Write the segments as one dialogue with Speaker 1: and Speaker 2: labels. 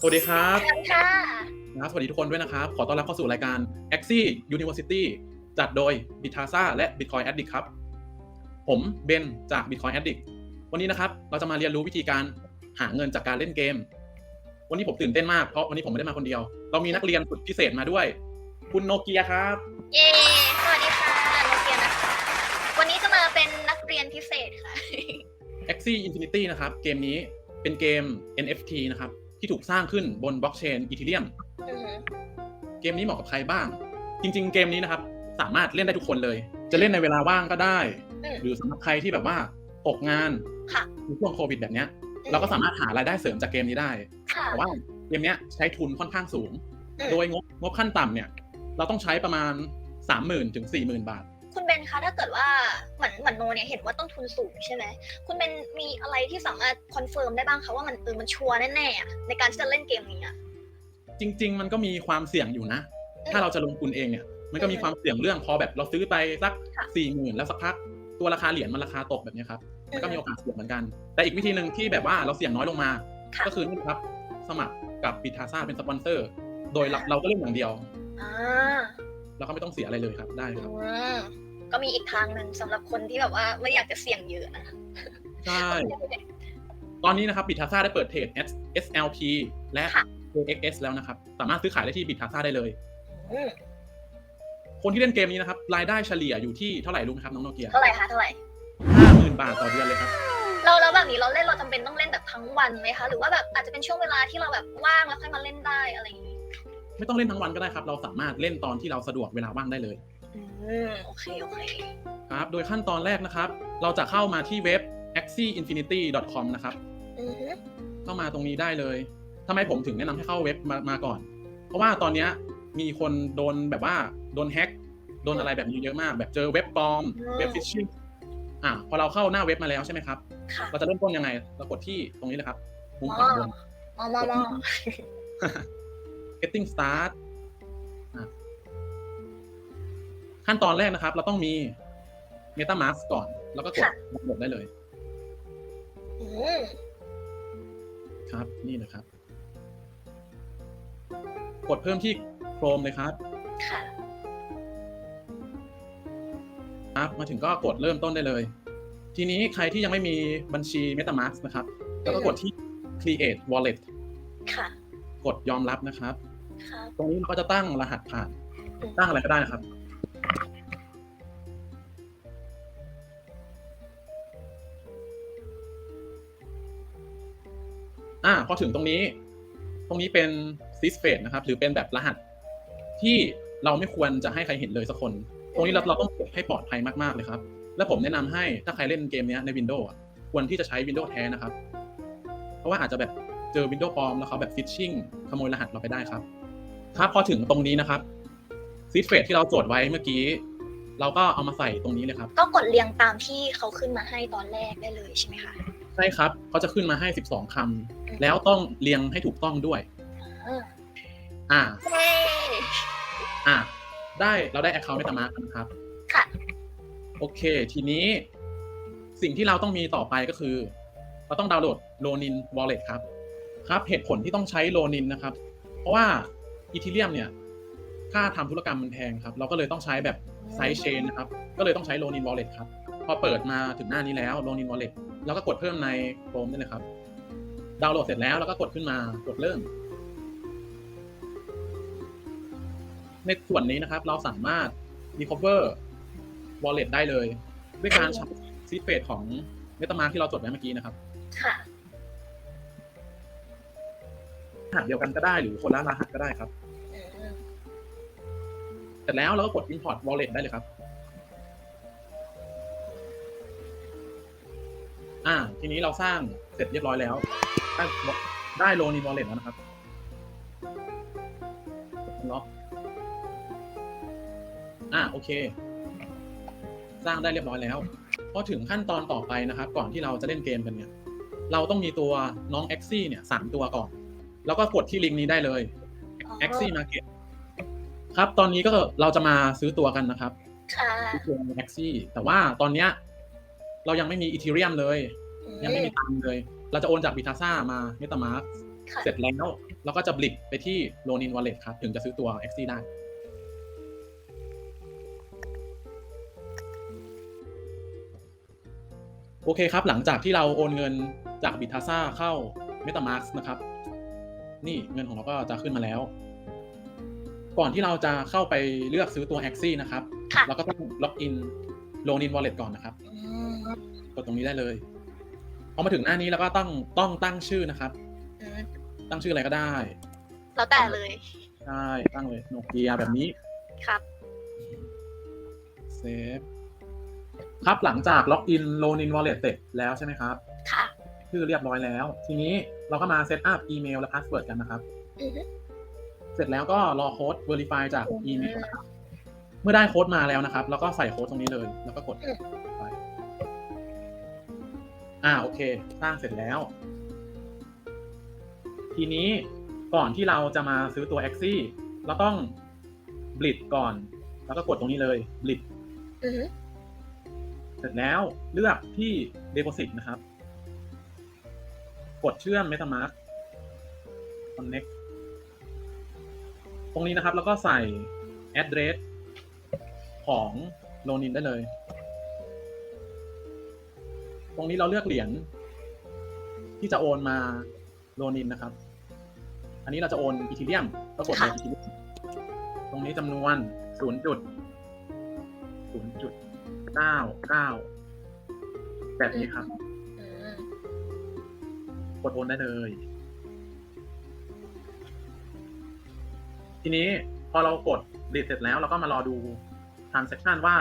Speaker 1: สวัสดีครับ
Speaker 2: เชิญค่ะ
Speaker 1: นะครับสวัสดีทุกคนด้วยนะครับ ขอต้อนรับเข้าสู่รายการ Axie University จัดโดย b i t a s a และ Bitcoin Addict ครับ ผมเบนจาก Bitcoin Addict วันนี้นะครับ เราจะมาเรียนรู้วิธีการหาเงินจากการเล่นเกม วันนี้ผมตื่นเต้นมากเพราะวันนี้ผมไม่ได้มาคนเดียว เรามีนักเรียนสุดพิเศษมาด้วย คุณโนเกียครับ
Speaker 2: เย้สวัสดีค่ะโนเกียนะคะวันนี้จะมาเป็นนักเรียนพิเศษค่ะ
Speaker 1: Axie Infinity นะครับ เกมนี้เป็นเกม NFT นะครับ ที่ถูกสร้างขึ้นบนบล็อกเชน Ethereum
Speaker 2: อือหือ
Speaker 1: เกมนี้เหมาะกับใครบ้าง จริง ๆ เกมนี้นะครับ สามารถเล่นได้ทุกคนเลย จะเล่นในเวลาว่างก็ได้
Speaker 2: อืม
Speaker 1: หรือสำหรับใครที่แบบว่าตกงาน
Speaker 2: ค่ะ
Speaker 1: ในช่วงโควิดแบบเนี้ย เราก็สามารถหารายได้เสริมจากเกมนี้ได้
Speaker 2: ค่ะ
Speaker 1: แต่ว่าเกมเนี้ยใช้ทุนค่อนข้างสูง
Speaker 2: อืม
Speaker 1: โดยงบงบขั้นต่ำเนี่ย เราต้องใช้ประมาณ30,000ถึง40,000บาท
Speaker 2: คุณเบนคะถ้าเกิดว่าเหมือนเหมือนโนเนี่ยเห็นว่าต้นทุนสูงใช่ไหมคุณเบนมีอะไรที่สามารถคอนเฟิร์มได้บ้างคะว่ามันเออมันชัวร์แน่ๆอะในการที่จะเล่นเกมนี้อะ
Speaker 1: จริง ๆ มันก็มีความเสี่ยงอยู่นะ ถ้าเราจะลงทุนเองเนี่ย มันก็มีความเสี่ยงเรื่องพอแบบเราซื้อไปสัก
Speaker 2: ค่ะ
Speaker 1: สี่หมื่นแล้วสักพักตัวราคาเหรียญมันราคาตกแบบเนี้ยครับ มันก็มีโอกาสเสี่ยงเหมือนกัน แต่อีกวิธีหนึ่งที่แบบว่าเราเสี่ยงน้อยลงมา
Speaker 2: ค่ะ
Speaker 1: ก็คือนี่ครับ สมัครกับบิทาซ่าเป็นสปอนเซอร์ โดยเราเราก็เล่นอย่างเดียว
Speaker 2: อ่า
Speaker 1: เราก็ไม่ต้องเสียอะไรเลยครับ ได้ครับ
Speaker 2: อืม ก็มีอีกทางหนึ่งสำหรับคนที่แบบว่าไม่อยากจะเสี่ยงเยอะนะคะ
Speaker 1: ใช่ตอนนี้นะครับบิทาซ่าได้เปิดเทรด SLP และ
Speaker 2: ค่ะ
Speaker 1: AXS แล้วนะครับ สามารถซื้อขายได้ที่บิทาซ่าได้เลย
Speaker 2: อืม
Speaker 1: คนที่เล่นเกมนี้นะครับ รายได้เฉลี่ยอยู่ที่เท่าไหร่รู้ไหมครับน้องโนเกีย
Speaker 2: เท่าไหร่คะเท่าไหร่
Speaker 1: ห้าหมื่นบาทต่อเดือนเลยครับ
Speaker 2: เราแล้วแบบนี้เราเล่นเราจำเป็นต้องเล่นแบบทั้งวันไหมคะ หรือว่าแบบอาจจะเป็นช่วงเวลาที่เราแบบว่างแล้วค่อยมาเล่นได้อะไรอย่างนี้
Speaker 1: ไม่ต้องเล่นทั้งวันก็ได้ครับ เราสามารถเล่นตอนที่เราสะดวกเวลาว่างได้เลย
Speaker 2: อืมโอเค โอเค
Speaker 1: ครับ โดยขั้นตอนแรกนะครับ เราจะเข้ามาที่เว็บ axieinfinity.com นะครับ
Speaker 2: อือฮึ
Speaker 1: เข้ามาตรงนี้ได้เลยทำไมผมถึงแนะนำให้เข้าเว็บมามาก่อน เพราะว่าตอนเนี้ยมีคนโดนแบบว่าโดนแฮ็ก โดนอะไรแบบนี้เยอะมาก แบบเจอเว็บปลอม เว็บฟิชชิ่ง อะพอเราเข้าหน้าเว็บมาแล้วใช่ไหมครับ
Speaker 2: ค่ะ
Speaker 1: เราจะเริ่มต้นยังไง เรากดที่ตรงนี้เลยครับ มุมขวาบน
Speaker 2: มอมอมอ
Speaker 1: getting start อะ ขั้นตอนแรกนะครับ เราต้องมี MetaMask ก่อน แล้วก็กดดาวน์โหลดได้เลย
Speaker 2: อืม
Speaker 1: ครับ นี่นะครับ กดเพิ่มที่ Chrome เลยครับ
Speaker 2: ค่ะ
Speaker 1: ครับ มาถึงก็กดเริ่มต้นได้เลย ทีนี้ใครที่ยังไม่มีบัญชี MetaMask นะครับ แล้วก็กดที่ Create Wallet
Speaker 2: ค่ะ
Speaker 1: กดยอมรับนะครับ
Speaker 2: ค่ะ
Speaker 1: ตรงนี้เราก็จะตั้งรหัสผ่าน
Speaker 2: อืม
Speaker 1: ตั้งอะไรก็ได้นะครับ อ่าพอถึงตรงนี้ ตรงนี้เป็นซิสเฟดนะครับ หรือเป็นแบบรหัส ที่เราไม่ควรจะให้ใครเห็นเลยสักคน ตรงนี้เราเราต้องเก็บให้ปลอดภัยมากๆเลยครับ และผมแนะนำให้ถ้าใครเล่นเกมนี้ใน Windows ควรที่จะใช้ Windows แท้นะครับ เพราะว่าอาจจะแบบเจอ Windows ปลอมแล้วเขาแบบฟิชชิ่งขโมยรหัสเราไปได้ครับครับพอถึงตรงนี้นะครับซิสเฟดที่เราโจทย์ไว้เมื่อกี้ เราก็เอามาใส่ตรงนี้เลยครับ
Speaker 2: ก็กดเรียงตามที่เขาขึ้นมาให้ตอนแรกได้เลยใช่ไหมคะ
Speaker 1: ใช่ครับเขาจะขึ้นมาให้12คำแล้วต้องเรียงให้ถูกต้องด้วย
Speaker 2: อ่า
Speaker 1: อ่า
Speaker 2: เย้
Speaker 1: อ่าได้เราได้ Account MetaMask นะครับ
Speaker 2: ค่ะ
Speaker 1: โอเค ทีนี้ สิ่งที่เราต้องมีต่อไปก็คือ เราต้องดาวน์โหลด Ronin Wallet ครับ ครับ เหตุผลที่ต้องใช้ Ronin นะครับ เพราะว่า Ethereum เนี่ย ค่าทำธุรกรรมมันแพงครับ เราก็เลยต้องใช้แบบไซส์เชนนะครับ ก็เลยต้องใช้ Ronin Wallet ครับ พอเปิดมาถึงหน้านี้แล้ว Ronin Wallet แล้วก็กดเพิ่มใน Chrome ได้เลยครับ ดาวน์โหลดเสร็จแล้วแล้วก็กดขึ้นมากดเริ่ม ในส่วนนี้นะครับ เราสามารถ recover wallet ได้เลย ด้วยการใช้ซีดเฟดของ MetaMask ที่เราจดไว้เมื่อกี้นะครับ
Speaker 2: ค่ะ
Speaker 1: รหัสเดียวกันก็ได้หรือคนละรหัสก็ได้ครับ
Speaker 2: อืม
Speaker 1: เสร็จแล้วเราก็กด import wallet ได้เลยครับ อ่า ทีนี้เราสร้างเสร็จเรียบร้อยแล้ว ได้ได้โลนิน wallet แล้วนะครับล็อกอ่าโอเค สร้างได้เรียบร้อยแล้วพอถึงขั้นตอนต่อไปนะครับ ก่อนที่เราจะเล่นเกมกันเนี่ย เราต้องมีตัวน้อง a x i เนี่ยสามตัวก่อน แล้วก็กดที่ลิงก์นี้ได้เลย a x i Market ครับ ตอนนี้ก็เราจะมาซื้อตัวกันนะครับ
Speaker 2: ค่ะ
Speaker 1: ซื้อตัว a x i แต่ว่าตอนเนี้ย เรายังไม่มี Ethereum เลย
Speaker 2: อื
Speaker 1: ยังไม่มีตังค์เลย เราจะโอนจาก b i t a s a มา MetaMask
Speaker 2: ค่ะ
Speaker 1: เสร็จแล้วแล้วก็จะบลิกไปที่โ o นินวอลเล็ตครับ ถึงจะซื้อตัว x อได้โอเคครับ หลังจากที่เราโอนเงินจากบิทาซ่าเข้า MetaMask นะครับ นี่เงินของเราก็จะขึ้นมาแล้ว ก่อนที่เราจะเข้าไปเลือกซื้อตัว Axie นะครับ
Speaker 2: ค่ะ
Speaker 1: เราก็ต้องล็อกอินโ o นินวอลเล็ตก่อนนะครับ
Speaker 2: อืม
Speaker 1: กด ตรงนี้ได้เลยพอมาถึงหน้านี้แล้วก็ต้องต้องตั้งชื่อนะครับ
Speaker 2: อืม
Speaker 1: ตั้งชื่ออะไรก็ได้
Speaker 2: แล้วแต่เลย
Speaker 1: ใช่ตั้งเลยโนเกียแบบนี้
Speaker 2: ครับ
Speaker 1: เซฟครับหลังจากล็อกอินโ o นินวอลเล็ตเสร็จแล้วใช่ไหมครับ
Speaker 2: ค่ะ
Speaker 1: ชื่อเรียบร้อยแล้ว ทีนี้เราก็มาเซตอัพอีเมลและพาสเวิร์ดกันนะครับ
Speaker 2: อือฮึ
Speaker 1: เสร็จแล้วก็รอโค้ด Verify จากอีเมลนะครับ เมื่อได้โค้ดมาแล้วนะครับ แล้วก็ใส่โค้ดตรงนี้เลย แล้วก็กดไป อ่าโอเค สร้างเสร็จแล้ว ทีนี้ก่อนที่เราจะมาซื้อตัว a x i เราต้องบลิดก่อน แล้วก็กดตรงนี้เลยบลิด
Speaker 2: อือฮึ
Speaker 1: เสร็จแล้วเลือกที่ Deposit นะครับ กดเชื่อม MetaMask Connect ตรงนี้นะครับ แล้วก็ใส่ address ของโลนินได้เลย ตรงนี้เราเลือกเหรียญที่จะโอนมาโลนินนะครับ อันนี้เราจะโอนอีทีเรียมก็กดเลยอีทีเรียมตรงนี้จำนวน0จุด0จุดเก้าเก้าแบบนี้ครับ
Speaker 2: อืม
Speaker 1: กดโอนได้เลย ทีนี้พอเรากดดิดเสร็จแล้วเราก็มารอดู transaction ว่า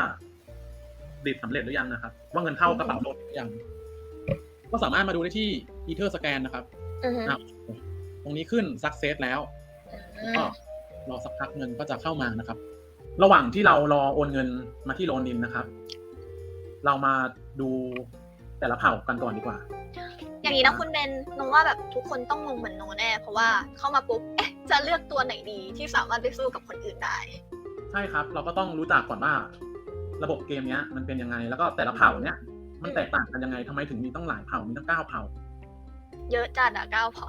Speaker 1: ดิดสำเร็จหรือยังนะครับ ว่าเงินเข้ากระเป๋าโดนหรือยัง ก็สามารถมาดูได้ที่ Ether Scan นะครับ
Speaker 2: อือฮึ
Speaker 1: อะตรงนี้ขึ้น success แล้ว
Speaker 2: อื
Speaker 1: ก็
Speaker 2: ม
Speaker 1: รอสักพักเงินก็จะเข้ามานะครับ ระหว่างที่เรารอโอนเงินมาที่โลนินนะครับ เรามาดูแต่ละเผ่ากันก่อนดีกว่า
Speaker 2: อย่างนี้นะคุณเบนนงว่าแบบทุกคนต้องงงเหมือนโนแน่เพราะว่าเข้ามาปุ๊บเอ๊ะจะเลือกตัวไหนดีที่สามารถไปสู้กับคนอื่นได้
Speaker 1: ใช่ครับ เราก็ต้องรู้จักก่อนว่า ระบบเกมเนี้ยมันเป็นยังไง แล้วก็แต่ละเผ่าเนี้ยมันแตกต่างกันยังไงทำไมถึงมีตั้งหลายเผ่ามีตั้งเก้าเผ่า
Speaker 2: เยอะจัดอะเก้าพอ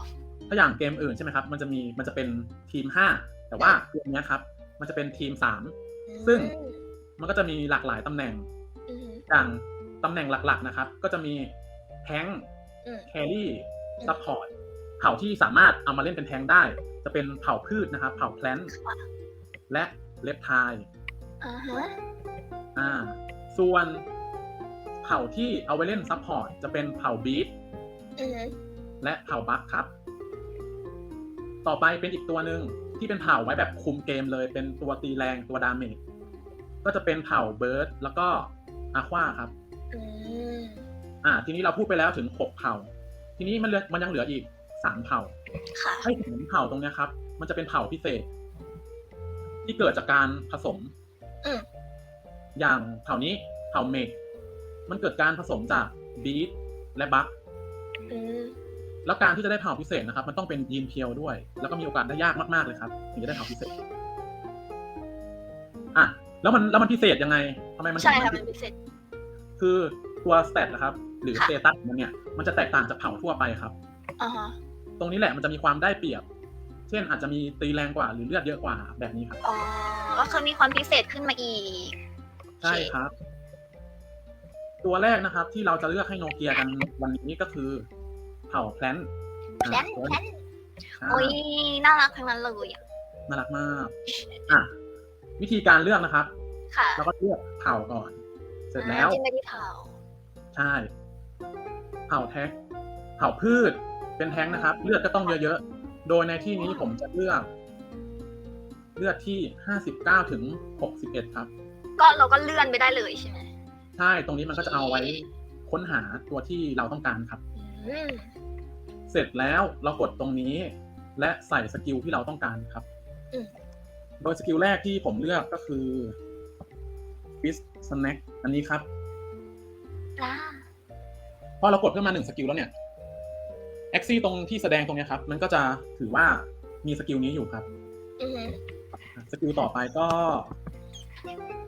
Speaker 1: ถ้าอย่างเกมอื่นใช่ไหมครับ มันจะมีมันจะเป็นทีมห้าแต่ว่าเกมเนี้ยครับ มันจะเป็นทีมสามซึ่งมันก็จะมีหลากหลายตำแหน่ง
Speaker 2: อืม
Speaker 1: อย่างตำแหน่งหลักๆนะครับ ก็จะมีแทง
Speaker 2: อืม
Speaker 1: แครี่
Speaker 2: อืม
Speaker 1: ซัพพอร์ตเผ่าที่สามารถเอามาเล่นเป็นแทงได้ จะเป็นเผ่าพืชนะครับ เผ่าแพลน
Speaker 2: ค่ะ
Speaker 1: และเลปไทาย
Speaker 2: อ่าฮะ
Speaker 1: อ่า ส่วนเผ่าที่เอาไว้เล่นซัพพอร์ตจะเป็นเผ่าบีท
Speaker 2: อืม
Speaker 1: และเผ่าบัคครับ ต่อไปเป็นอีกตัวหนึ่งที่เป็นเผ่าไว้แบบคุมเกมเลย เป็นตัวตีแรงตัวดาเมจก็จะเป็นเผ่าเบิร์ดแล้วก็อาควาครับ
Speaker 2: อืม
Speaker 1: อ่า ทีนี้เราพูดไปแล้วถึงหกเผ่า ทีนี้มันเหลือมันยังเหลืออีกสามเผ่า
Speaker 2: ค่ะ
Speaker 1: ให้ถึงเผ่าตรงเนี้ยครับ มันจะเป็นเผ่าพิเศษ ที่เกิดจากการผสม
Speaker 2: อืม
Speaker 1: อย่างเผ่านี้เผ่าเมกมันเกิดการผสมจากบีทและบัค
Speaker 2: อืม
Speaker 1: แล้วการที่จะได้เผ่าพิเศษนะครับ มันต้องเป็นยีนเพียวด้วย แล้วก็มีโอกาสได้ยากมากๆเลยครับถึงจะได้เผ่าพิเศษอะแล้วมันแล้วมันพิเศษยังไงทำไมมันถึง
Speaker 2: ใช่ค่ะ
Speaker 1: พิ
Speaker 2: มันพิเศษ
Speaker 1: คือตัวสเตตนะครับ หรือ
Speaker 2: ค่ะ
Speaker 1: สเตตัสมันเนี่ยมันจะแตกต่างจากเผ่าทั่วไปครับ
Speaker 2: อ่าฮะ
Speaker 1: ตรงนี้แหละมันจะมีความได้เปรียบ เช่นอาจจะมีตีแรงกว่าหรือเลือดเยอะกว่าแบบนี้ครับ
Speaker 2: อ๋อก็คือมีความพิเศษขึ้นมาอีก
Speaker 1: ใช่ครับ ตัวแรกนะครับ ที่เราจะเลือกให้โนเกียกันวันนี้ก็คือเผ่าแพลน
Speaker 2: แพลนแพลนโอ้ยน่ารักทั้งนั้นเลยอะ
Speaker 1: น่ารักมากอะวิธีการเลือกนะครับ
Speaker 2: ค่ะ
Speaker 1: เราก็เลือกเผ่าก่อน เสร็จแล้ว
Speaker 2: อ่าจิ้มไปที่เท้า
Speaker 1: ใช่เผ่าแท็กเผ่าพืช เป็นแท้งนะครับ เลือดก็ต้องเยอะๆ โดยในที่นี้ผมจะเลือก เลือดที่ห้าสิบเก้าถึงหกสิบเอ็ดครับ
Speaker 2: ก็เราก็เลื่อนไปได้เลยใช่ไหม
Speaker 1: ใช่ ตรงนี้มันก็จะเอาไว้ค้นหาตัวที่เราต้องการครับ
Speaker 2: อืม
Speaker 1: เสร็จแล้วเรากดตรงนี้ และใส่สกิลที่เราต้องการครับ
Speaker 2: อืม
Speaker 1: โดยสกิลแรกที่ผมเลือกก็คือ Fish Snack อันนี้ครับ
Speaker 2: อ่า
Speaker 1: พอเรากดขึ้นมาหนึ่งสกิลแล้วเนี่ย แอคซี่ตรงที่แสดงตรงเนี้ยครับ มันก็จะถือว่ามีสกิลนี้อยู่ครับ
Speaker 2: อืม
Speaker 1: สกิลต่อไปก็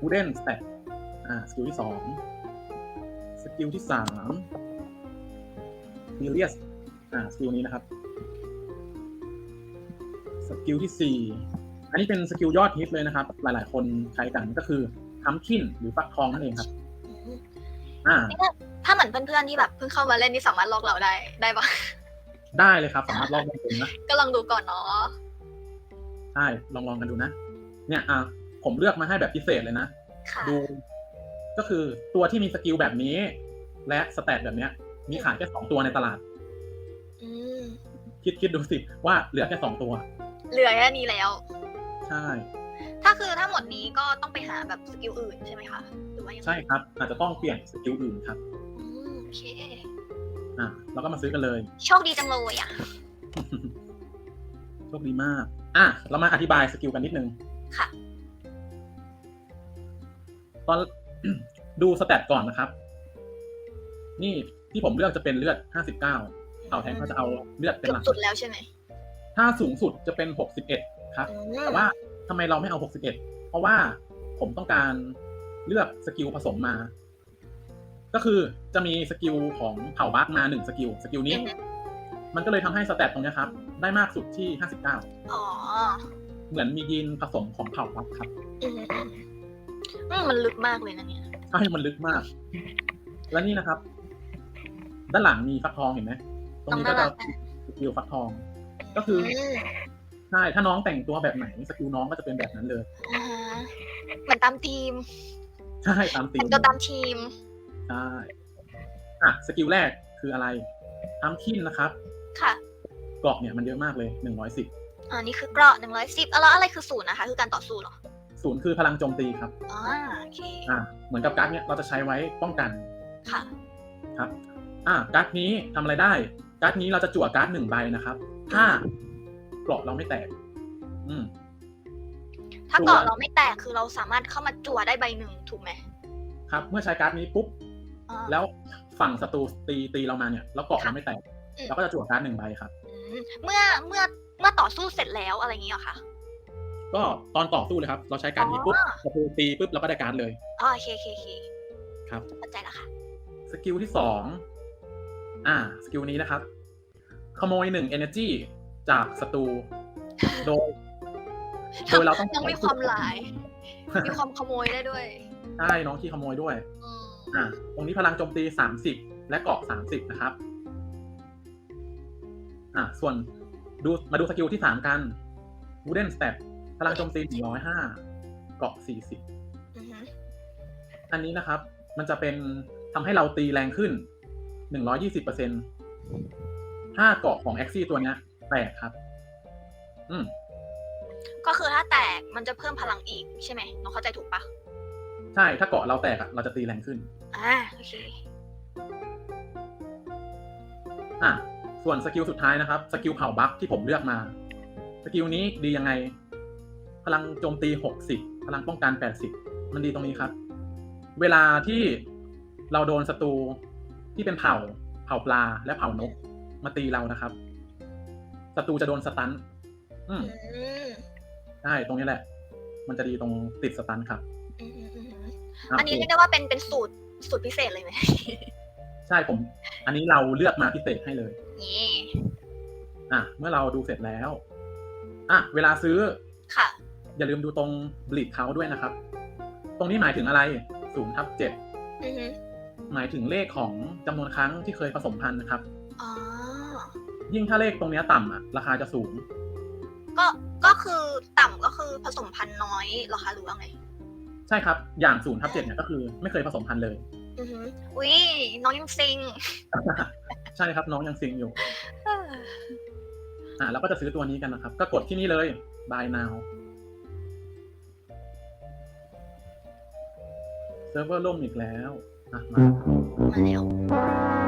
Speaker 1: Wooden Stack อ่าสกิลที่สองสกิลที่สาม Furious อ่าสกิลนี้นะครับกิลที่สี่อันนี้เป็นสกิลยอดฮิตเลยนะครับ หลาย ๆ คนใช้กันก็คือทัมคินหรือฟักทองนั่นเองครับ
Speaker 2: อืม
Speaker 1: อ่า
Speaker 2: ถ้าเหมือนเพื่อนๆที่แบบเพิ่งเข้ามาเล่นนี่สามารถลอกเราได้ได้ปะ
Speaker 1: ได้เลยครับ สามารถลองได้เลยนะ
Speaker 2: ก็ลองดูก่อนเนาะ
Speaker 1: ใช่ ลองลองกันดูนะ เนี่ย อะ ผมเลือกมาให้แบบพิเศษเลยนะ
Speaker 2: ค่ะ
Speaker 1: ดู ก็คือตัวที่มีสกิลแบบนี้ และสแตทแบบเนี้ย มีขายแค่สองตัวในตลาด
Speaker 2: อืม
Speaker 1: คิดคิดดูสิว่าเหลือแค่สองตัว
Speaker 2: เหลือแค่นี้แล้ว
Speaker 1: ใช่
Speaker 2: ถ้าคือถ้าหมดนี้ก็ต้องไปหาแบบสกิลอื่นใช่ไหมคะหรือว่ายังไง
Speaker 1: ใช่ครับ อาจจะต้องเปลี่ยนสกิลอื่นครับ
Speaker 2: อืมโอเค
Speaker 1: อะเราก็มาซื้อกันเลย
Speaker 2: โชคดีจังเลยอะ
Speaker 1: โชคดีมาก อะ เรามาอธิบายสกิลกันนิดนึง
Speaker 2: ค่ะ
Speaker 1: ตอนดูสแตทก่อนนะครับ นี่ที่ผมเลือกจะเป็นเลือด 59เผ่าแทงเขาจะเอาเลือดเป็น
Speaker 2: เกือ
Speaker 1: หลั
Speaker 2: บ
Speaker 1: ก
Speaker 2: สุดแล้วใช่ไหม
Speaker 1: ถ้าสูงสุดจะเป็น 61 ครับ
Speaker 2: อืม
Speaker 1: แต่ว่าทำไมเราไม่เอา 61 เพราะว่าผมต้องการเลือกสกิลผสมมา ก็คือจะมีสกิลของเผ่าบัคมาหนึ่งสกิล สกิลนี้
Speaker 2: อืม
Speaker 1: มันก็เลยทำให้สแตทตรงเนี้ยครับ ได้มากสุดที่
Speaker 2: อ๋อ
Speaker 1: 59เหมือนมียีนผสมของเผ่าบัคครับ
Speaker 2: อืมอืมอืมมันลึกมากเลยนะเนี่ย
Speaker 1: ใช่มันลึกมาก และนี่นะครับ ด้านหลังมีฟักทองเห็นไหม ตรงนี้ก็จะสกิลฟักทอง ก็คือ
Speaker 2: ม
Speaker 1: ใช่ ถ้าน้องแต่งตัวแบบไหนสกิลน้องก็จะเป็นแบบนั้นเลย
Speaker 2: อ่าฮะเหมือนตามทีม
Speaker 1: ใช่ ตามตี
Speaker 2: แต่งตัวตามทีม
Speaker 1: ใช่อะสกิลแรกคืออะไรทำคินนะครับ
Speaker 2: ค่ะ
Speaker 1: เกราะเนี่ยมันเยอะมากเลยหนึ่งร้อยสิบ
Speaker 2: อ่านี่คือเกราะหนึ่งร้อยสิบแล้วอะไรคือศูนย์นะคะ คือการต่อสู้เหรอ
Speaker 1: ศูนย์คือพลังโจมตีครับ
Speaker 2: อ๋อโอเค
Speaker 1: อะเหมือนกับการ์ดเนี่ยเราจะใช้ไว้ป้องกัน
Speaker 2: ค่ะ
Speaker 1: ครับอะการ์ดนี้ทำอะไรได้การ์ดนี้เราจะจั่วการ์ดหนึ่งใบนะครับ ถ้าเกราะเราไม่แตก อืม
Speaker 2: ถ้าเกราะเราไม่แตกคือเราสามารถเข้ามาจั่วได้ใบหนึ่งถูกไหม
Speaker 1: ครับ เมื่อใช้การ์ดนี้ปุ๊บ
Speaker 2: อ่า
Speaker 1: แล้วฝั่งศัตรูตีตีเรามาเนี่ย แล้วเกราะ
Speaker 2: ค่ะ
Speaker 1: เราไม่แตก
Speaker 2: อืม
Speaker 1: เราก็จะจั่วการ์ดหนึ่งใบครับ
Speaker 2: อืมเมื่อเมื่อเมื่อต่อสู้เสร็จแล้วอะไรอย่างเงี้ยเหรอคะ
Speaker 1: ก็ตอนต่อสู้เลยครับ เราใช้การ์ดนี้ปุ๊บ
Speaker 2: อ๋อ
Speaker 1: ศัตรูตีปุ๊บเราก็ได้การ์ดเลย
Speaker 2: อ๋อโอเคโอเคโอเค
Speaker 1: ครับ
Speaker 2: เข้าใจแล้วค่ะ
Speaker 1: สกิลที่สองอ่า สกิลนี้นะครับ ขโมยหนึ่ง energy จากศัตรูโดยโดยเราต้อง
Speaker 2: ยังมีความหลาย มีความขโมยได้ด้วย
Speaker 1: ใช่น้องที่ขโมยด้วย
Speaker 2: อืม
Speaker 1: อ่าตรงนี้พลังโจมตีสามสิบและเกาะสามสิบนะครับ อ่าส่วนดูมาดูสกิลที่สามกัน wooden step พลังโจมตีหนึ่งร้อยห้าเกาะสี่สิบ
Speaker 2: อือฮึ
Speaker 1: อันนี้นะครับ มันจะเป็นทำให้เราตีแรงขึ้น120%ถ้าเกาะของแอ็กซี่ตัวเนี้ย แตกครับ อืม
Speaker 2: ก็คือถ้าแตกมันจะเพิ่มพลังอีกใช่ไหมน้องเข้าใจถูกปะ
Speaker 1: ใช่ ถ้าเกาะเราแตกอะเราจะตีแรงขึ้น
Speaker 2: อ่า โอเค
Speaker 1: อะ ส่วนสกิลสุดท้ายนะครับ สกิลเผาบัคที่ผมเลือกมา สกิลนี้ดียังไง พลังโจมตี 60 พลังป้องกัน 80 มันดีตรงนี้ครับ เวลาที่เราโดนศัตรูที่เป็นเผ่า เผ่าปลาและเผ่านก มาตีเรานะครับศัตรูจะโดนสตันอืม
Speaker 2: อืม
Speaker 1: ใช่ตรงนี้แหละ มันจะดีตรงติดสตันครับ
Speaker 2: อืมอืมอืมะอันนี้
Speaker 1: โอ
Speaker 2: เรีย
Speaker 1: เค
Speaker 2: กได้ว่าเป็นเป็นสูตรสูตรพิเศษเลยไหม
Speaker 1: ใช่ผม อันนี้เราเลือกมาพิเศษให้เลย
Speaker 2: นี่
Speaker 1: อะเมื่อเราดูเสร็จแล้ว อะเวลาซื้อ
Speaker 2: ค่ะ
Speaker 1: อย่าลืมดูตรงบลิดเขาด้วยนะครับ ตรงนี้หมายถึงอะไรศูนย์ทับเจ็ด
Speaker 2: อือฮึ
Speaker 1: หมายถึงเลขของจำนวนครั้งที่เคยผสมพันธุ์นะครับ
Speaker 2: อ๋อ
Speaker 1: ยิ่งถ้าเลขตรงเนี้ยต่ำอะ ราคาจะสูง
Speaker 2: ก็ ก็คือต่ำก็คือผสมพันธุ์น้อยเหรอคะ หรือว่าไง
Speaker 1: ใช่ครับ อย่างศูนย์ทับเจ็ดเนี่ยก็คือไม่เคยผสมพันธุ์เลย
Speaker 2: อือฮึอุ้ยน้องยังซิง
Speaker 1: ใช่ครับน้องยังซิงอยู่
Speaker 2: เออ
Speaker 1: อะเราก็จะซื้อตัวนี้กันนะครับ ก็กดที่นี่เลย buy now เซิร์ฟเวอร์ล่มอีกแล้วอะมา
Speaker 2: มาแล้ว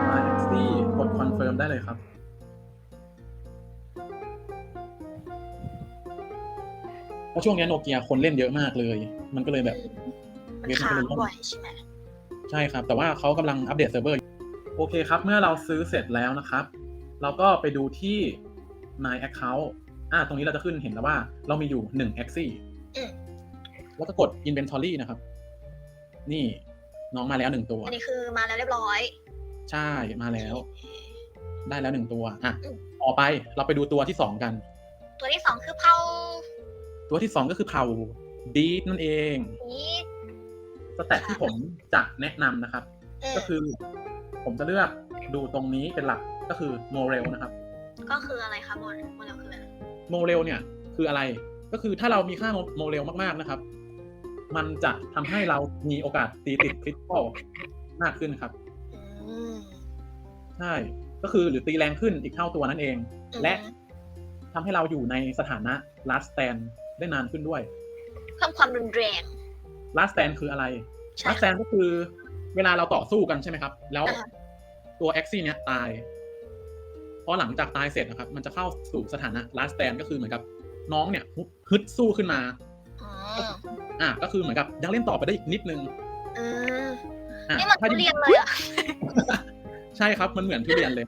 Speaker 1: มาแท็กซี่กดคอนเฟิร์มได้เลยครับ เพราะช่วงนี้โนเกียคนเล่นเยอะมากเลย มันก็เลยแบบ
Speaker 2: มัน
Speaker 1: เว็บมัน
Speaker 2: ค้า
Speaker 1: ก็
Speaker 2: ง
Speaker 1: เลยล่ม
Speaker 2: บ่อยใช่ไหม
Speaker 1: ใช่ครับ แต่ว่าเขากำลังอัปเดตเซิร์ฟเวอร์อยู่โอเคครับ เมื่อเราซื้อเสร็จแล้วนะครับ เราก็ไปดูที่ My Account อ่า ตรงนี้เราจะขึ้นเห็นแล้วว่า เรามีอยู่หนึ่ง a x i
Speaker 2: อืม
Speaker 1: แล้วก็กด Inventory นะครับ นี่น้องมาแล้วหนึ่งตัว
Speaker 2: อันนี้คือมาแล้วเรียบร้อย
Speaker 1: ใช่มาแล้ว ได้แล้วหนึ่งตัวอะ
Speaker 2: อืม
Speaker 1: ต่อไปเราไปดูตัวที่สองกัน
Speaker 2: ตัวที่สองคือเผา
Speaker 1: ตัวที่สองก็คือเผาบีทนั่นเอง
Speaker 2: นี้
Speaker 1: สแตทที่ผมจะแนะนำนะครับ
Speaker 2: ม
Speaker 1: ก็คือ ผมจะเลือกดูตรงนี้เป็นหลักก็คือโมเรลนะครับ
Speaker 2: ก็คืออะไรคะโมเดลโมเดลคืออะไร
Speaker 1: โมเรลเนี่ย คืออะไรก็คือถ้าเรามีค่าโมเรลมากๆนะครับ มันจะทำให้เรามีโอกาสตีติดคริสตัลมากขึ้นครับ
Speaker 2: อืม
Speaker 1: ใช่ก็คือหรือตีแรงขึ้นอีกเท่าตัวนั่นเอง และ
Speaker 2: อืม
Speaker 1: ทำให้เราอยู่ในสถานะ last stand ได้นานขึ้นด้วย
Speaker 2: เพิ่มความรุนแรง
Speaker 1: last stand คืออะไร
Speaker 2: ใช่
Speaker 1: last stand ก็คือ เวลาเราต่อสู้กันใช่ไหมครับ แล้ว
Speaker 2: อ่า
Speaker 1: ตัวแอ็กซี่เนี้ยตายพอหลังจากตายเสร็จนะครับ มันจะเข้าสู่สถานะ last stand ก็คือเหมือนกับน้องเนี่ยฮึดสู้ขึ้นมา
Speaker 2: อ๋อ
Speaker 1: อะก็คือเหมือนกับยังเล่นต่อไปได้อีกนิดนึง
Speaker 2: อืม
Speaker 1: อะ
Speaker 2: นี่มัน
Speaker 1: ถ้า
Speaker 2: ทุ
Speaker 1: ยิ่ง
Speaker 2: เรียนเลยอะ
Speaker 1: ใช่ครับมันเหมือนทุเรียนเลย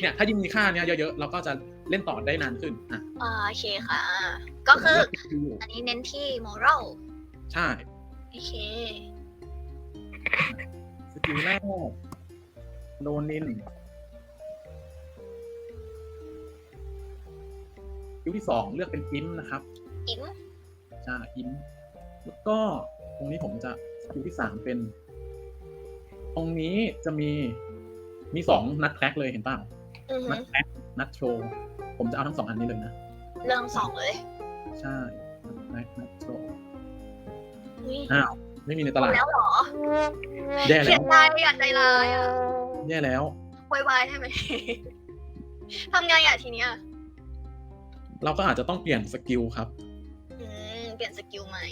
Speaker 1: เนี่ย ถ้ายิ่งมีค่าเนี้ยเยอะๆเราก็จะเล่นต่อได้นานขึ้นอะ
Speaker 2: อ่าโอเคค่ะ ก็คือ อันนี้เน้นที่ moral
Speaker 1: ใช่
Speaker 2: โอเค
Speaker 1: สกิลแรกโลนินสกิลที่สองเลือกเป็นอิมนะครับ
Speaker 2: อิม
Speaker 1: ใช่อิมแล้วก็ตรงนี้ผมจะสกิลที่สามเป็น ตรงนี้จะมีมีสองนัดแคลกเลยเห็นเปล่า
Speaker 2: อือหื
Speaker 1: นั
Speaker 2: อ
Speaker 1: ดแคลกนัดโชว์ ผมจะเอาทั้งสองอันนี้เลยนะ
Speaker 2: เรื่องสองเลย
Speaker 1: ใช่นัดแคลกนัดโชว์
Speaker 2: อุ๊ย
Speaker 1: อ้าวไม่มีในตลาด
Speaker 2: แล้วเหรอ
Speaker 1: แย่แล้ว
Speaker 2: เสียใจอะใจร้ายอะ
Speaker 1: แย่แล้ว
Speaker 2: วายวายใช่ไหม ทำไงอะทีเนี้ย
Speaker 1: เราก็อาจจะต้องเปลี่ยนสกิลครับ
Speaker 2: อืม เปลี่ยนสกิลใหม่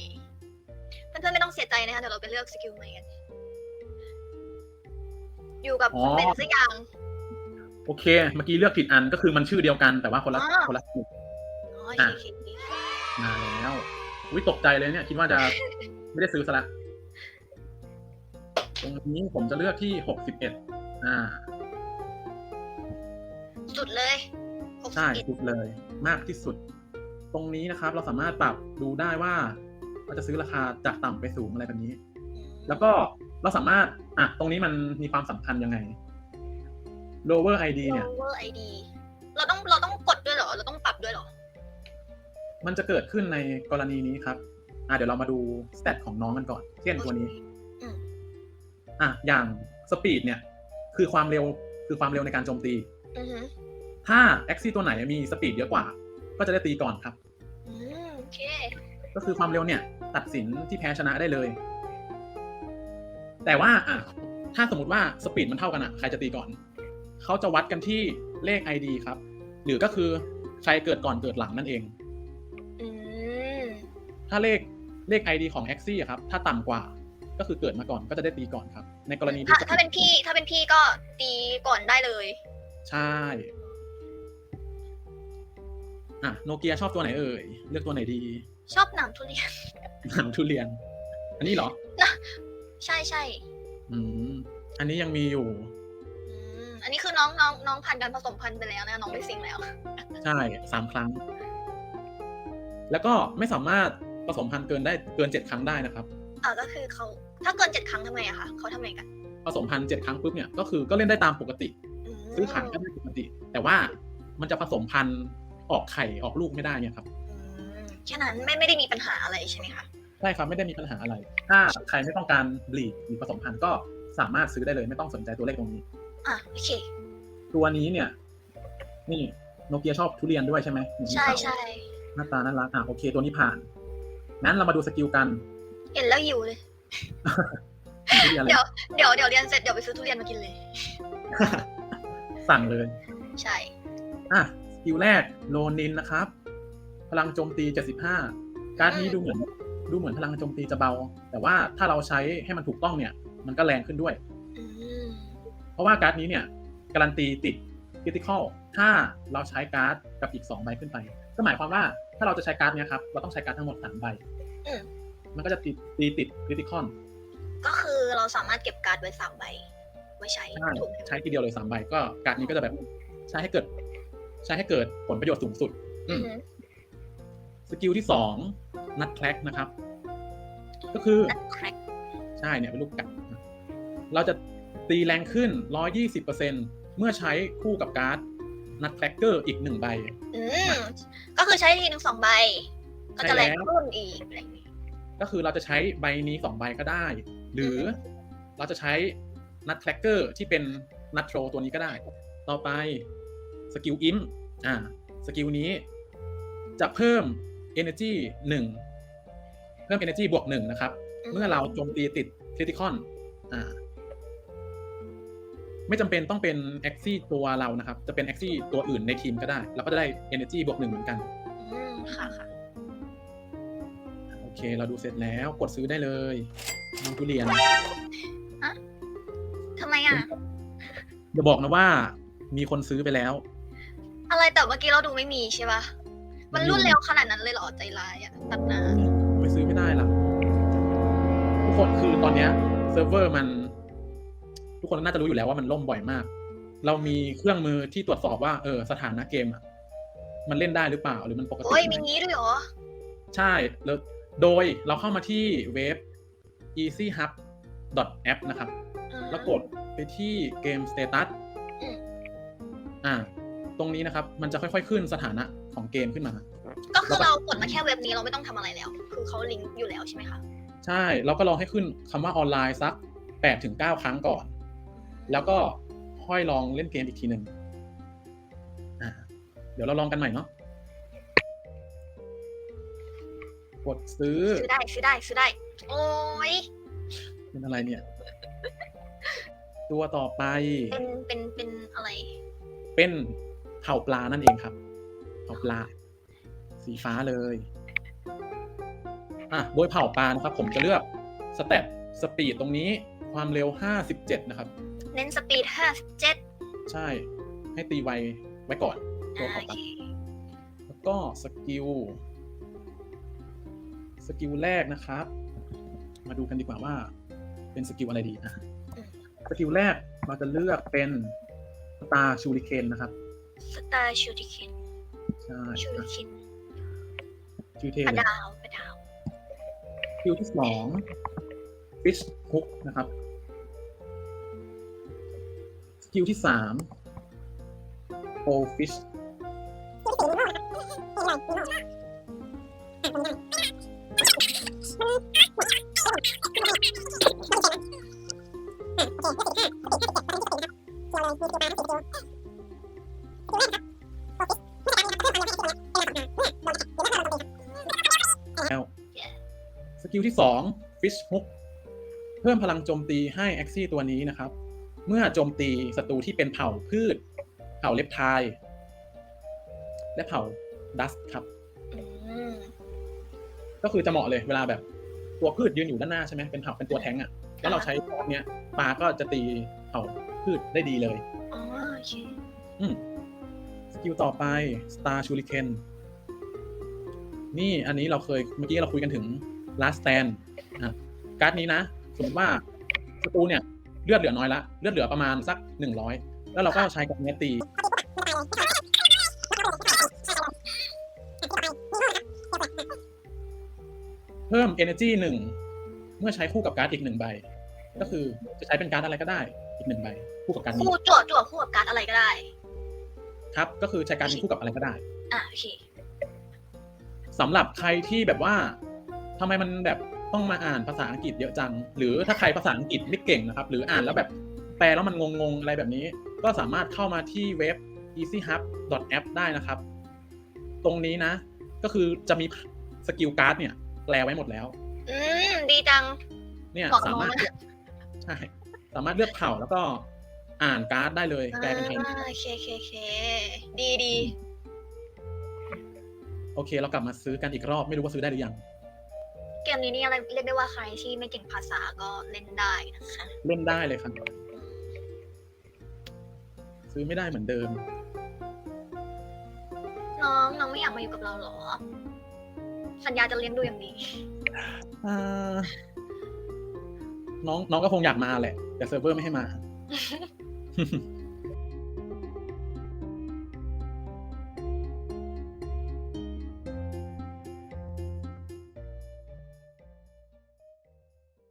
Speaker 2: เพื่อนๆไม่ต้องเสียใจนะคะเดี๋ยวเราไปเลือกสกิลใหม่กัน อยู่กับ
Speaker 1: อ๋อ
Speaker 2: คุณเป็นสักอย่าง
Speaker 1: โอเค เมื่อกี้เลือกผิดอันก็คือมันชื่อเดียวกันแต่ว่าคนละ
Speaker 2: อ๋อ
Speaker 1: คนละสกิล
Speaker 2: อ๋อโอ
Speaker 1: อะ
Speaker 2: เคโอเค
Speaker 1: มาแล้ววิตกใจเลยเนี่ย คิดว่าจะ ไม่ได้ซื้อซะละตรงนี้ผมจะเลือกที่หกสิบเอ็ดอ่า
Speaker 2: สุดเลยหกสิ
Speaker 1: ใช่
Speaker 2: บเอ็ด
Speaker 1: สุดเลย มากที่สุด ตรงนี้นะครับ เราสามารถปรับดูได้ว่าเราจะซื้อราคาจากต่ำไปสูงอะไรแบบนี้ แล้วก็เราสามารถอะตรงนี้มันมีความสำคัญยังไง lower ID เนี่ย
Speaker 2: โอเวอร์ไอดีเราต้องเราต้องกดด้วยเหรอ เราต้องปรับด้วยเหรอ
Speaker 1: มันจะเกิดขึ้นในกรณีนี้ครับอะเดี๋ยวเรามาดูสเตตของน้องกันก่อน เช่นตัวนี้อะอย่างสปีดเนี่ย คือความเร็วคือความเร็วในการโจมตี
Speaker 2: อือฮึ
Speaker 1: ถ้าแอคซี่ตัวไหนมีสปีดเยอะกว่า ก็จะได้ตีก่อนครับ
Speaker 2: อืมโอเค
Speaker 1: ก็คือความเร็วเนี่ย ตัดสินที่แพ้ชนะได้เลย แต่ว่าอะถ้าสมมติว่าสปีดมันเท่ากันอะใครจะตีก่อน เขาจะวัดกันที่เลข ID ครับ หรือก็คือใครเกิดก่อนเกิดหลังนั่นเอง
Speaker 2: อืม
Speaker 1: ถ้าเลขเลข ID ของแอคซี่อะครับ ถ้าต่ำกว่าก็คือเกิดมาก่อนก็จะได้ตีก่อนครับ ในกรณีที่
Speaker 2: ถ้าถ้าเป็นพี่ ถ้าเป็นพี่ก็ตีก่อนได้เลย
Speaker 1: ใช่ อะโนเกียชอบตัวไหนเอ่ยเลือกตัวไหนดี
Speaker 2: ชอบหนามทุเรียน
Speaker 1: หนังทุเรียน อันนี้เหรอ
Speaker 2: ใช่ใช่
Speaker 1: อืม อันนี้ยังมีอยู่
Speaker 2: อืมอันนี้คือน้องน้องน้องผ่านการผสมพันธุ์ไปแล้วนะน้องไม่ซิงแล้ว
Speaker 1: ใช่สามครั้ง แล้วก็ไม่สามารถผสมพันธุ์เกินได้เกินเจ็ดครั้งได้นะครับ
Speaker 2: อ่าก็คือเขาถ้าเกินเจ็ดครั้งทำไมอะคะเขาทำไงกัน
Speaker 1: ผสมพันธุ์เจ็ดครั้งปุ๊บเนี่ยก็คือก็เล่นได้ตามปกติ
Speaker 2: ม
Speaker 1: ซื้อขายก็ได้ปกติ แต่ว่ามันจะผสมพันธุ์ ออกไข่ออกลูกไม่ได้เนี่ยครับ
Speaker 2: อืมแค่นั้นไม่ไม่ได้มีปัญหาอะไรใช่ไหมคะ
Speaker 1: ใช่ครับไม่ได้มีปัญหาอะไร ถ้าใครไม่ต้องการบลีดหรือผสมพันธุ์ก็สามารถซื้อได้เลยไม่ต้องสนใจตัวเลขตรงนี้
Speaker 2: อะโอเค
Speaker 1: ตัวนี้เนี่ย นี่โนเกียชอบทุเรียนด้วยใช่ไหมหนูมี
Speaker 2: ใช่
Speaker 1: ข่าว
Speaker 2: ใช่
Speaker 1: หน้าตาน่ารักอะโอเค ตัวนี้ผ่านงั้นเรามาดูสกิลกัน
Speaker 2: เห็นแล้วหิวเลย
Speaker 1: ทุเรียนอะไร
Speaker 2: เดี๋ยวเดี๋ยวเดี๋ยวเรียนเสร็จเดี๋ยวไปซื้อทุเรียนมากินเลย
Speaker 1: สั่งเลย
Speaker 2: ใช่
Speaker 1: อะส กิลแรกโลนินนะครับ พลังโจมตี 75 การ์ดนี้ดูเหมือนดูเหมือนพลังโจมตีจะเบา แต่ว่าถ้าเราใช้ให้มันถูกต้องเนี่ย มันก็แรงขึ้นด้วย
Speaker 2: อืม
Speaker 1: เพราะว่าการ์ดนี้เนี่ย การันตีติดคริติคอลถ้าเราใช้การ์ดกับอีก 2 ใบขึ้นไป ก็หมายความว่าถ้าเราจะใช้การ์ดเนี้ยครับ เราต้องใช้การ์ดทั้งหมด3ใบ
Speaker 2: อืม
Speaker 1: มันก็จะตีตีติดคริติคอล
Speaker 2: ก็คือเราสามารถเก็บการ์ดไว้สามใบไว้ใช้
Speaker 1: ใช่
Speaker 2: ถูกไหม
Speaker 1: ใช้ทีเดียวเลย3ใบก็การ์ดนี้ก็จะแบบใช้ให้เกิด ใช้ให้เกิดผลประโยชน์สูงสุดอื
Speaker 2: อื
Speaker 1: ม
Speaker 2: อฮึ
Speaker 1: สกิลที่สองนัดแคลกนะครับ ก็คือ
Speaker 2: นัดแคร็ก
Speaker 1: ใช่เนี่ยเป็นลูกกัดนะเราจะตีแรงขึ้น 120%เมื่อใช้คู่กับการ์ดนัดแคลกเกอร์อีกหนึ่งใบ
Speaker 2: ออืมก็คือใช้ทีหนึ่งสองใบ ก็จะ
Speaker 1: ใช่
Speaker 2: แร
Speaker 1: แล้ว
Speaker 2: งรุ่นอีกอะไรอย่างงี้
Speaker 1: ก็คือเราจะใช้ใบนี้สองใบก็ได้ หรือเราจะใช้นัดแทร็กเกอร์ที่เป็นนัดโทรตัวนี้ก็ได้ ต่อไป สกิลอิมอ่าสกิลนี้จะเพิ่ม energy หนึ่งเพิ่ม energy บวกหนึ่งนะครับ เมื่อเราโจมตีติดคริติคอนอ่าไม่จำเป็นต้องเป็นแอคซี่ตัวเรานะครับ จะเป็นแอคซี่ตัวอื่นในทีมก็ได้ เราก็จะได้ energy บวกหนึ่งเหมือนกัน
Speaker 2: อืมค่ะค่ะ
Speaker 1: โอเค เราดูเสร็จแล้วกดซื้อได้เลยน้องทุเรียน
Speaker 2: ทำไมอะ
Speaker 1: อย่าบอกนะว่ามีคนซื้อไปแล้ว
Speaker 2: อะไรแต่เมื่อกี้เราดูไม่มีใช่ปะมันรุ่นเร็วขนาดนั้นเลยเหรอใจร้ายอะตัดหน้า
Speaker 1: ไม่ซื้อไม่ได้ล่ะ ทุกคนคือตอนเนี้ยเซิร์ฟเวอร์มัน ทุกคนน่าจะรู้อยู่แล้วว่ามันล่มบ่อยมาก เรามีเครื่องมือที่ตรวจสอบว่าเออสถานะเกมอะมันเล่นได้หรือเปล่าหรือมันปกติ
Speaker 2: โอ้ย
Speaker 1: ไหม
Speaker 2: มีงี้ด้วยเหรอ
Speaker 1: ใช่แล้วโดยเราเข้ามาที่เว็บ easyhub app นะครับ
Speaker 2: อืม
Speaker 1: แล้วกดไปที่เกม status
Speaker 2: อืม
Speaker 1: อ่า ตรงนี้นะครับ มันจะค่อยๆขึ้นสถานะของเกมขึ้นมา
Speaker 2: ก็คือเรากดมาแค่เว็บนี้เราไม่ต้องทำอะไรแล้ว คือเขาลิงก์อยู่แล้วใช่ไหมคะ
Speaker 1: ใช่เราก็ลองให้ขึ้นคำว่าออนไลน์สัก8ถึง9ครั้งก่อน แล้วก็ค่อยลองเล่นเกมอีกทีหนึ่งอ่าเดี๋ยวเราลองกันใหม่เนาะกดซื้อ
Speaker 2: ซื้อได้ซื้อได้ซื้อได้ โอ้ย
Speaker 1: เป็นอะไรเนี่ย ตัวต่อไป
Speaker 2: เป็นเป็นเป็นอะไร
Speaker 1: เป็น เผาปลานั่นเองครับเผาปลา สีฟ้าเลยอะโดยเผาปลานะครับ ผมจะเลือกสเต็ปสปีดตรงนี้ความเร็ว 57 นะครับ
Speaker 2: เน้นสปีดห้าเจ็ด
Speaker 1: ใช่ให้ตีไวไว้ก่อนตัว
Speaker 2: อ่า
Speaker 1: เผา
Speaker 2: โอ
Speaker 1: ปลา
Speaker 2: เค
Speaker 1: แล้วก็สกิลสกิลแรกนะครับ มาดูกันดีกว่าว่า เป็นสกิลอะไรดีนะสกิลแรกเราจะเลือกเป็นสตาร์ชูริเคนนะครับ
Speaker 2: สตาร์ชูติคิน
Speaker 1: ใช่
Speaker 2: ชูติคิน
Speaker 1: ชื่อเท่
Speaker 2: กระ
Speaker 1: เลย
Speaker 2: ดาวกระดาว
Speaker 1: สกิลที่สองฟิชฮุกนะครับสกิลที่สามโอฟิช ที่สองฟิชฮุกเพิ่มพลังโจมตีให้แอคซี่ตัวนี้นะครับ เมื่อโจมตีศัตรูที่เป็นเผ่าพืช เผ่าเล็บไทาย และเผ่าดัสครับ
Speaker 2: อืม
Speaker 1: ก็คือจะเหมาะเลยเวลาแบบตัวพืชยืนอยู่ด้านหน้าใช่ไหมเป็นเผ่าเป็นตัวแทงก์อะแล้วเราใช้พวกเนี้ยปลาก็จะตีเผ่าพืชได้ดีเลย
Speaker 2: อ๋อโอเค
Speaker 1: อืมสกิลต่อไป Star Shuriken นี่อันนี้เราเคยเมื่อกี้เราคุยกันถึง Last Stand อะการ์ดนี้นะ สมมติว่าศัตรูเนี่ยเลือดเหลือน้อยละเลือดเหลือประมาณสักหนึ่งร้อยแล้วเราก็ใช้กับเนี้ยตีเพิ่ม energy หนึ่งเมื่อใช้คู่กับการ์ดอีกหนึ่งใบ ก็คือจะใช้เป็นการ์ดอะไรก็ได้อีกหนึ่งใบ คู่กับการ์ดนี้
Speaker 2: คู่จั่วจั่วคู่กับการ์ดอะไรก็ได้
Speaker 1: ครับ ก็คือใช้การ์ดนี้คู่กับอะไรก็ได้
Speaker 2: อ่าโอเค
Speaker 1: สำหรับใครที่แบบว่า ทำไมมันแบบต้องมาอ่านภาษาอังกฤษเยอะจัง หรือถ้าใครภาษาอังกฤษไม่เก่งนะครับ หรืออ่านแล้วแบบแปลแล้วมันงงๆอะไรแบบนี้ ก็สามารถเข้ามาที่เว็บ easyhub.app ได้นะครับ ตรงนี้นะ ก็คือจะมีสกิลการ์ดเนี่ยแปลไว้หมดแล้ว
Speaker 2: อืมดีจัง
Speaker 1: เนี่ย
Speaker 2: บอก
Speaker 1: สามารถ
Speaker 2: น้องนะ
Speaker 1: ใช่สามารถเลือกเผ่าแล้วก็อ่านการ์ดได้เลยแปลเป็นไทย
Speaker 2: อ่าโอเคโอเคโอเคดีดี
Speaker 1: โอเค เรากลับมาซื้อกันอีกรอบไม่รู้ว่าซื้อได้หรือยัง
Speaker 2: เกมนี้นี่อะไรเรียกได้ว่าใครที่ไม่เก่งภาษาก็เล่นได้นะคะ
Speaker 1: เล่นได้เลยครับ ซื้อไม่ได้เหมือนเดิม
Speaker 2: น้องน้องไม่อยากมาอยู่กับเราเหรอ สัญญาจะเลี้ยงดูอย่างดี
Speaker 1: อ่า น้องน้องก็คงอยากมาแหละ แต่เซิร์ฟเวอร์ไม่ให้มา